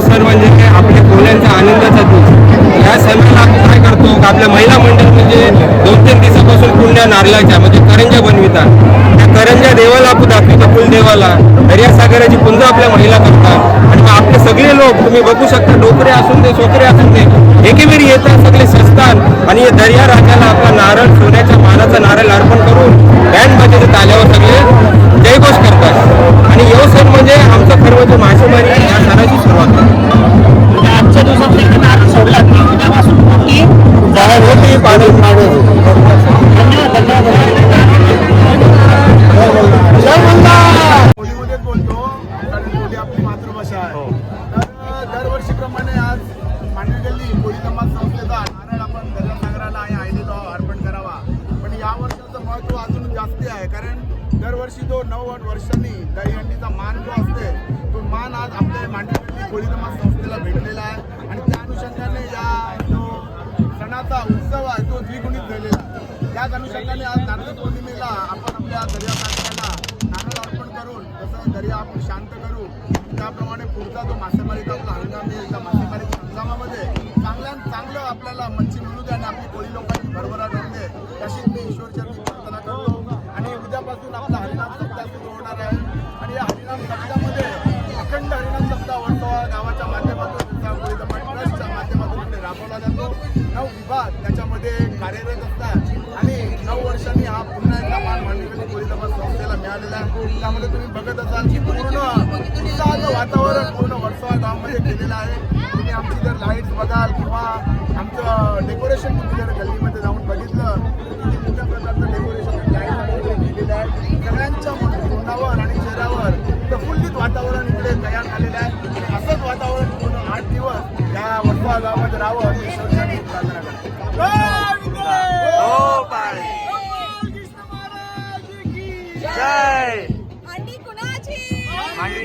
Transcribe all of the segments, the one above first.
सण म्हणजे काय? आपल्या कोल्यांचा आनंदाचा दिवस. या सणाला आपण काय करतो? का आपल्या महिला मंडळ म्हणजे दोन तीन दिवसापासून पुण्या नारळाच्या म्हणजे करंजा बनवितात. त्या करंजा देवाला आपण दाखवतो कुलदेवाला. दर्यासागराची पुंज आपल्या महिला करतात. आणि आपले सगळे लोक तुम्ही बघू शकता डोकरे असून ते सोकरे असून ते एकेवेळी येतात सगळे सजतात आणि या दर्या राजाला आपला नारळ सोन्या मातृभाषा आहे. तर दरवर्षीप्रमाणे आज मांडवी गल्ली समाज संस्थेचा नारळ आपण दर्यासागराला आणि आयलेलो अर्पण करावा. पण या वर्षाचं महत्त्व अजून जास्ती आहे कारण दरवर्षी तो नऊ वर्षांनी दहीहंडीचा मान जो असते तो मान आज आपल्या मांडवी गल्ली समाज संस्थेला भेटलेला आहे. आणि त्या अनुषंगाने या जो सणाचा उत्सव आहे तो द्विगुणित झालेला आहे. त्याच अनुषंगाने आज नारळी पौर्णिमेला आपण आपल्या दर्यासागराला नारळ करून जसं दर्या आपण शांत करू. त्याप्रमाणे पुढचा जो मासेमारीचा आपला हंगाम येईल त्या मासेमारीच्या हंगामामध्ये चांगल्या चांगलं आपल्याला मच्छी मिळू द्या आणि आपली कोळी लोकांची भरभराट नऊ विभाग त्याच्यामध्ये कार्यरत असतात. आणि नऊ वर्षांनी हा पुन्हा एकदा मान मांडलेली कोळी समाज संस्थेला मिळालेला आहे. त्यामध्ये तुम्ही बघत असाल की पूर्ण उत्साहाचं वातावरण पूर्ण वर्सोवा गावामध्ये केलेलं आहे. तुम्ही आमची जर लाईट्स बघाल किंवा आमचं डेकोरेशन तुम्ही जर गल्लीमध्ये या वर्षा गावामध्ये राहावं प्रार्थना करतो कुणाची? आले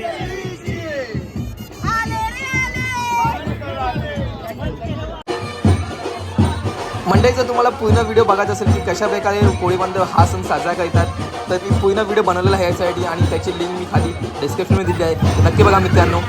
मंडळी जर तुम्हाला पूर्ण व्हिडिओ बघायचा असेल की कशा प्रकारे कोळी बांधव हा सण साजरा करतात तर मी पूर्ण व्हिडिओ बनवलेला आहे यासाठी आणि त्याची लिंक मी खाली डिस्क्रिप्शनमध्ये दिली आहे. नक्की बघा मित्रांनो.